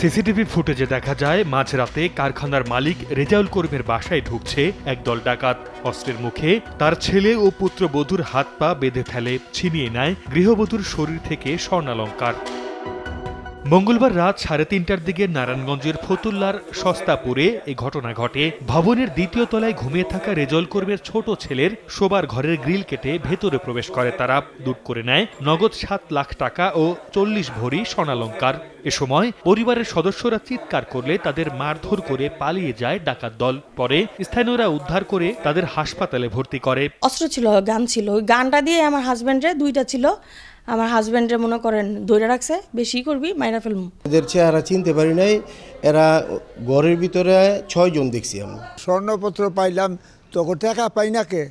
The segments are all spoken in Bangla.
সিসিটিভি ফুটেজে দেখা যায়, মাঝরাতে কারখানার মালিক রেজাউল করিমের বাসায় ঢুকছে একদল ডাকাত। অস্ত্রের মুখে তার ছেলে ও পুত্রবধূর হাত পা বেঁধে ফেলে, ছিনিয়ে নেয় গৃহবধূর শরীর থেকে স্বর্ণালঙ্কার। মঙ্গলবার রাত সাড়ে তিনটার দিকে নারায়ণগঞ্জের ফতুল্লার সস্তাপুরে এই ঘটনা ঘটে। ভবনের দ্বিতীয় তলায় ঘুমিয়ে থাকা রেজল কর্মের ছোট ছেলের শোবার ঘরের গ্রিল কেটে ভেতরে প্রবেশ করে তারা। লুট করে নেয়, নগদ সাত লাখ টাকা ও চল্লিশ ভরি স্বর্ণালঙ্কার। এ সময় পরিবারের সদস্যরা চিৎকার করলে তাদের মারধর করে পালিয়ে যায় ডাকাত দল। পরে স্থানীয়রা উদ্ধার করে তাদের হাসপাতালে ভর্তি করে। অস্ত্র ছিল, গান ছিল। গানটা দিয়ে আমার হাজব্যান্ডে দুইটা ছিল। আমার হাজব্যান্ডে মনে করেন ধরে রাখছে বেশি করবি মাইরা ফেলব এদের চেহারা চিনতে পারি নাই এরা ঘরের ভিতরে ছয়জন দেখছি আমি। স্বর্ণপত্র পাইলাম তখন টাকা পাই না কে?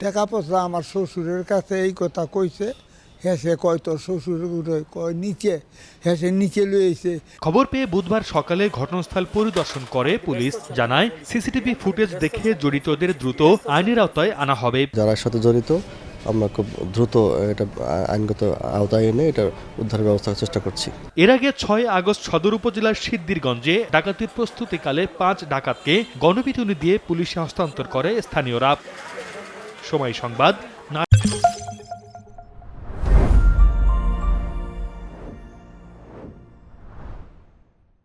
টাকা পত্র আমার শ্বশুরের কাছে এই কথা কইছে হেসে কয় তোর শ্বশুর কয় নিচে হেসে নিচে লইছে খবর পেয়ে বুধবার সকালে ঘটনাস্থল পরিদর্শন করে পুলিশ জানায় সিসিটিভি ফুটেজ দেখে জড়িতদের দ্রুত আইনের আওতায় আনা হবে। যারা সাথে জড়িত আমরা খুব দ্রুত এটা আইনগত আওতায় এনে এটা উদ্ধার ব্যবস্থার চেষ্টা করছি। এর আগে ছয় আগস্ট সদর উপজেলার সিদ্দিরগঞ্জে ডাকাতির প্রস্তুতিকালে পাঁচ ডাকাতকে গণপিটুনি দিয়ে পুলিশে হস্তান্তর করে স্থানীয়রা। সময় সংবাদ